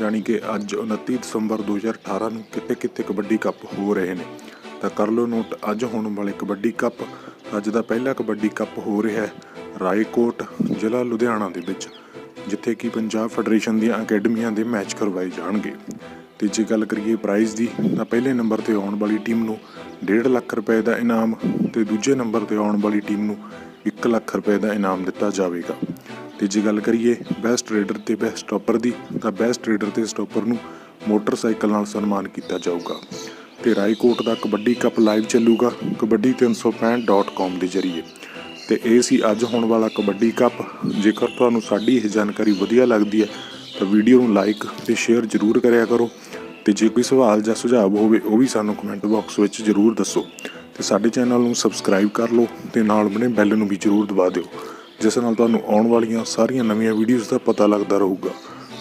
ਜਾਣੀ ਕਿ ਅੱਜ 29 ਦਸੰਬਰ 2018 ਨੂੰ ਕਿੱਥੇ-ਕਿੱਥੇ ਕਬੱਡੀ ਕੱਪ ਹੋ ਰਹੇ ਨੇ। ਤਾਂ ਕਰ ਲਓ ਨੋਟ, ਅੱਜ ਹੋਣ ਵਾਲੇ ਕਬੱਡੀ ਕੱਪ, ਅੱਜ ਦਾ ਪਹਿਲਾ ਕਬੱਡੀ ਕੱਪ ਹੋ ਰਿਹਾ ਹੈ ਰਾਏਕੋਟ, ਜ਼ਿਲ੍ਹਾ ਲੁਧਿਆਣਾ ਦੇ ਵਿੱਚ, ਜਿੱਥੇ ਕਿ ਪੰਜਾਬ ਫੈਡਰੇਸ਼ਨ ਦੀਆਂ ਅਕੈਡਮੀਆਂ ਦੇ ਮੈਚ ਕਰਵਾਏ ਜਾਣਗੇ। ਤੇ ਜੇ ਗੱਲ ਕਰੀਏ ਪ੍ਰਾਈਜ਼ ਦੀ, ਤਾਂ ਪਹਿਲੇ ਨੰਬਰ ਤੇ ਆਉਣ ਵਾਲੀ ਟੀਮ ਨੂੰ 1.5 ਲੱਖ ਰੁਪਏ ਦਾ ਇਨਾਮ ਤੇ ਦੂਜੇ ਨੰਬਰ ਤੇ ਆਉਣ ਵਾਲੀ ਟੀਮ ਨੂੰ 1 ਲੱਖ ਰੁਪਏ ਦਾ ਇਨਾਮ ਦਿੱਤਾ ਜਾਵੇਗਾ। ਤੇ ਜੇ ਗੱਲ ਕਰੀਏ ਬੈਸਟ ਰੇਡਰ ਤੇ ਬੈਸਟ ਸਟਾਪਰ ਦੀ, ਤਾਂ ਬੈਸਟ ਰੇਡਰ ਤੇ ਸਟਾਪਰ ਨੂੰ ਮੋਟਰਸਾਈਕਲ ਨਾਲ ਸਨਮਾਨ ਕੀਤਾ ਜਾਊਗਾ ਤੇ ਰਾਏਕੋਟ ਦਾ ਕਬੱਡੀ ਕੱਪ ਲਾਈਵ ਚੱਲੂਗਾ kabaddi365.com ਦੇ ਜ਼ਰੀਏ। ਤੇ ਇਹ ਸੀ ਅੱਜ ਹੋਣ ਵਾਲਾ ਕਬੱਡੀ ਕੱਪ ਜੇਕਰ ਤੁਹਾਨੂੰ ਸਾਡੀ ਇਹ ਜਾਣਕਾਰੀ ਵਧੀਆ ਲੱਗਦੀ ਹੈ, ਤਾਂ ਵੀਡੀਓ ਨੂੰ ਲਾਈਕ ਤੇ ਸ਼ੇਅਰ ਜ਼ਰੂਰ ਕਰਿਆ ਕਰੋ। ਤੇ ਜੇ ਕੋਈ ਸਵਾਲ ਜਾਂ ਸੁਝਾਅ ਹੋਵੇ, ਉਹ ਵੀ ਸਾਨੂੰ ਕਮੈਂਟ ਬਾਕਸ ਵਿੱਚ ਜ਼ਰੂਰ ਦੱਸੋ। ਤੇ ਸਾਡੇ ਚੈਨਲ ਨੂੰ ਸਬਸਕ੍ਰਾਈਬ ਕਰ ਲਓ ਤੇ ਨਾਲ ਬਣੇ ਬੈਲ ਨੂੰ ਵੀ ਜ਼ਰੂਰ ਦਬਾ ਦਿਓ। ਜਿਸ ਨਾਲ ਤੁਹਾਨੂੰ ਆਉਣ ਵਾਲੀਆਂ ਸਾਰੀਆਂ ਨਵੀਆਂ ਵੀਡੀਓਜ਼ ਦਾ ਪਤਾ ਲੱਗਦਾ ਰਹੂਗਾ।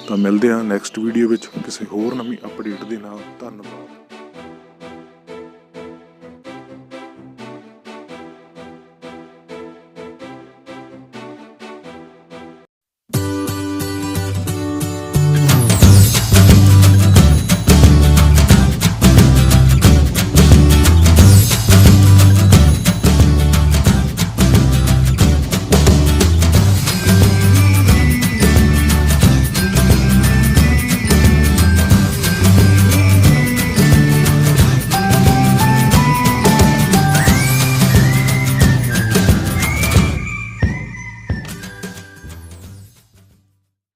ਤਾਂ ਮਿਲਦੇ ਹਾਂ ਨੈਕਸਟ ਵੀਡੀਓ ਵਿੱਚ ਕਿਸੇ ਹੋਰ ਨਵੀਂ ਅਪਡੇਟ ਦੇ ਨਾਲ। ਧੰਨਵਾਦ।